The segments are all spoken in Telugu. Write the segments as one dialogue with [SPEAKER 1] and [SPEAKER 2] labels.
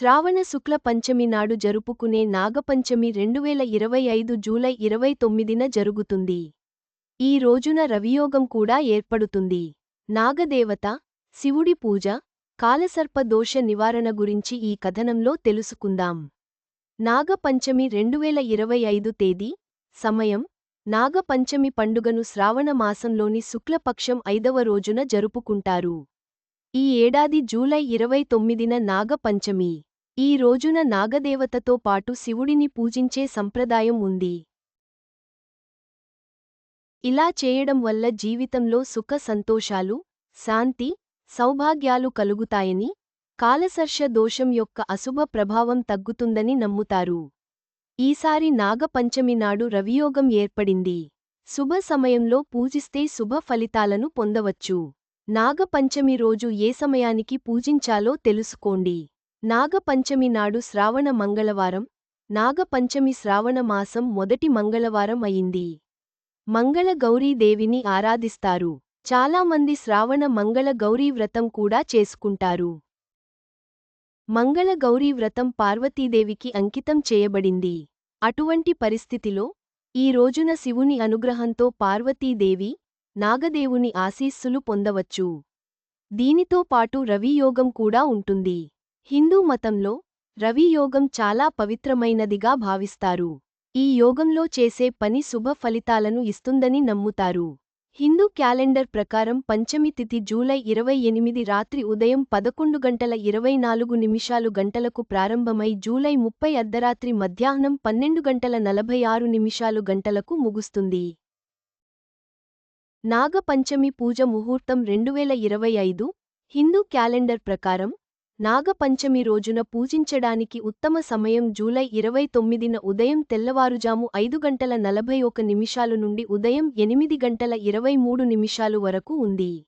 [SPEAKER 1] శ్రావణ శుక్ల పంచమి నాడు జరుపుకునే నాగపంచమి రెండువేల ఇరవై ఐదు జూలై ఇరవై తొమ్మిదిన జరుగుతుంది. ఈ రోజున రవియోగం కూడా ఏర్పడుతుంది. నాగదేవత శివుడి పూజ కాలసర్ప దోష నివారణ గురించి ఈ కథనంలో తెలుసుకుందాం. నాగపంచమి రెండువేల ఇరవై ఐదు తేదీ సమయం నాగపంచమి పండుగను శ్రావణ మాసంలోని శుక్లపక్షం ఐదవ రోజున జరుపుకుంటారు. ఈ ఏడాది జూలై ఇరవై తొమ్మిదిన నాగపంచమి. ఈ రోజున నాగదేవతతో పాటు శివుడిని పూజించే సంప్రదాయం ఉంది. ఇలా చేయడం వల్ల జీవితంలో సుఖ సంతోషాలు శాంతి సౌభాగ్యాలు కలుగుతాయని కాలసర్ష దోషం యొక్క అశుభ ప్రభావం తగ్గుతుందని నమ్ముతారు. ఈసారి నాగపంచమి నాడు రవియోగం ఏర్పడింది. శుభ సమయంలో పూజిస్తే శుభ ఫలితాలను పొందవచ్చు. నాగపంచమి రోజు ఏ సమయానికి పూజించాలో తెలుసుకోండి. నాగపంచమి నాడు శ్రావణ మంగళవారం నాగపంచమి శ్రావణ మాసం మొదటి మంగళవారం అయింది. మంగళ గౌరీదేవిని ఆరాధిస్తారు. చాలామంది శ్రావణ మంగళ గౌరీ వ్రతం కూడా చేసుకుంటారు. మంగళ గౌరీ వ్రతం పార్వతీదేవికి అంకితం చేయబడింది. అటువంటి పరిస్థితిలో ఈ రోజున శివుని అనుగ్రహంతో పార్వతీదేవి నాగదేవుని ఆశీస్సులు పొందవచ్చు. దీనితో పాటు రవియోగం కూడా ఉంటుంది. హిందూ మతంలో రవియోగం చాలా పవిత్రమైనదిగా భావిస్తారు. ఈ యోగంలో చేసే పని శుభ ఫలితాలను ఇస్తుందని నమ్ముతారు. హిందూ క్యాలెండర్ ప్రకారం పంచమి తిథి జూలై ఇరవై ఎనిమిది రాత్రి ఉదయం పదకొండు గంటల ఇరవై నాలుగు నిమిషాలు గంటలకు ప్రారంభమై జూలై ముప్పై అర్ధరాత్రి మధ్యాహ్నం పన్నెండు గంటల నలభై ఆరు నిమిషాలు గంటలకు ముగుస్తుంది. నాగపంచమి పూజ ముహూర్తం రెండువేల ఇరవై ఐదు హిందూ క్యాలెండర్ ప్రకారం నాగపంచమి రోజున పూజించడానికి ఉత్తమ సమయం జూలై ఇరవై తొమ్మిదిన ఉదయం తెల్లవారుజాము ఐదు గంటల నలభై ఒక నిమిషాలు నుండి ఉదయం ఎనిమిది గంటల ఇరవై మూడు నిమిషాలు వరకు ఉంది.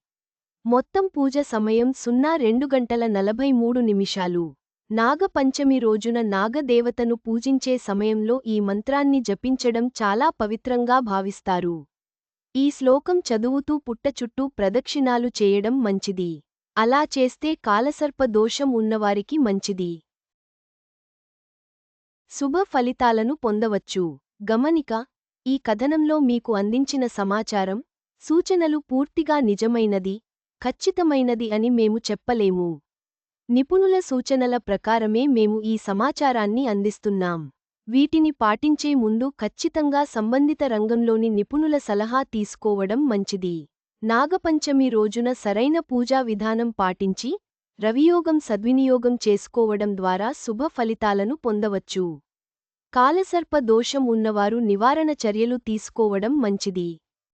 [SPEAKER 1] మొత్తం పూజ సమయం సున్నా రెండు గంటల నలభై మూడు నిమిషాలు. నాగపంచమి రోజున నాగదేవతను పూజించే సమయంలో ఈ మంత్రాన్ని జపించడం చాలా పవిత్రంగా భావిస్తారు. ఈ శ్లోకం చదువుతూ పుట్ట చుట్టూ ప్రదక్షిణాలు చేయడం మంచిది. అలా చేస్తే కాలసర్ప దోషం ఉన్నవారికి మంచిది. శుభ ఫలితాలను పొందవచ్చు. గమనిక ఈ కథనంలో మీకు అందించిన సమాచారం సూచనలు పూర్తిగా నిజమైనది ఖచ్చితమైనది అని మేము చెప్పలేము. నిపుణుల సూచనల ప్రకారమే మేము ఈ సమాచారాన్ని అందిస్తున్నాం. వీటిని పాటించే ముందు ఖచ్చితంగా సంబంధిత రంగంలోని నిపుణుల సలహా తీసుకోవడం మంచిది. నాగపంచమి రోజున సరైన పూజా విధానం పాటించి రవియోగం సద్వినియోగం చేసుకోవడం ద్వారా శుభ ఫలితాలను పొందవచ్చు. కాలసర్ప దోషం ఉన్నవారు నివారణ చర్యలు తీసుకోవడం మంచిది.